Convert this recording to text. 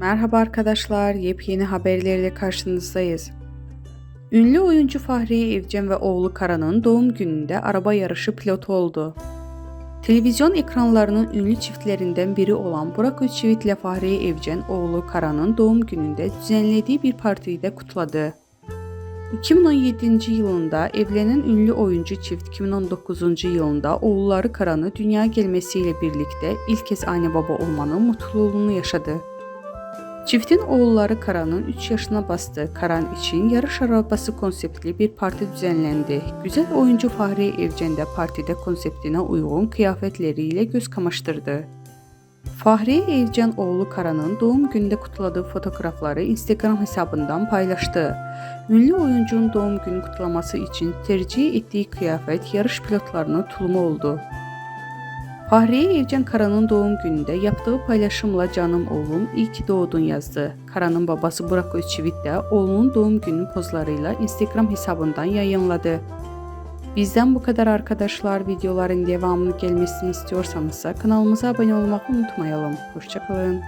Merhaba arkadaşlar, yepyeni haberlerle karşınızdayız. Ünlü oyuncu Fahriye Evcen ve oğlu Kara'nın doğum gününde araba yarışı pilotu oldu. Televizyon ekranlarının ünlü çiftlerinden biri olan Burak Özçivit ile Fahriye Evcen oğlu Kara'nın doğum gününde düzenlediği bir partiyi de kutladı. 2017 yılında evlenen ünlü oyuncu çift 2019 yılında oğulları Karan'ı dünya gelmesiyle birlikte ilk kez anne baba olmanın mutluluğunu yaşadı. Çiftin oğulları Karan'ın 3 yaşına bastı. Karan için yarış arabası konseptli bir parti düzenlendi. Güzel oyuncu Fahriye Evcen de partide konseptine uygun kıyafetleriyle göz kamaştırdı. Fahriye Evcen oğlu Karan'ın doğum gününde kutladığı fotoğrafları Instagram hesabından paylaştı. Ünlü oyuncunun doğum günü kutlaması için tercih ettiği kıyafet yarış pilotlarının tulumu oldu. Fahriye Evcen Kara'nın doğum gününde yaptığı paylaşımla canım oğlum iyi ki doğdun yazdı. Kara'nın babası Burak Özçivit de oğlunun doğum günü pozlarıyla Instagram hesabından yayınladı. Bizden bu kadar arkadaşlar. Videoların devamını gelmesini istiyorsanız kanalımıza abone olmayı unutmayalım. Hoşçakalın.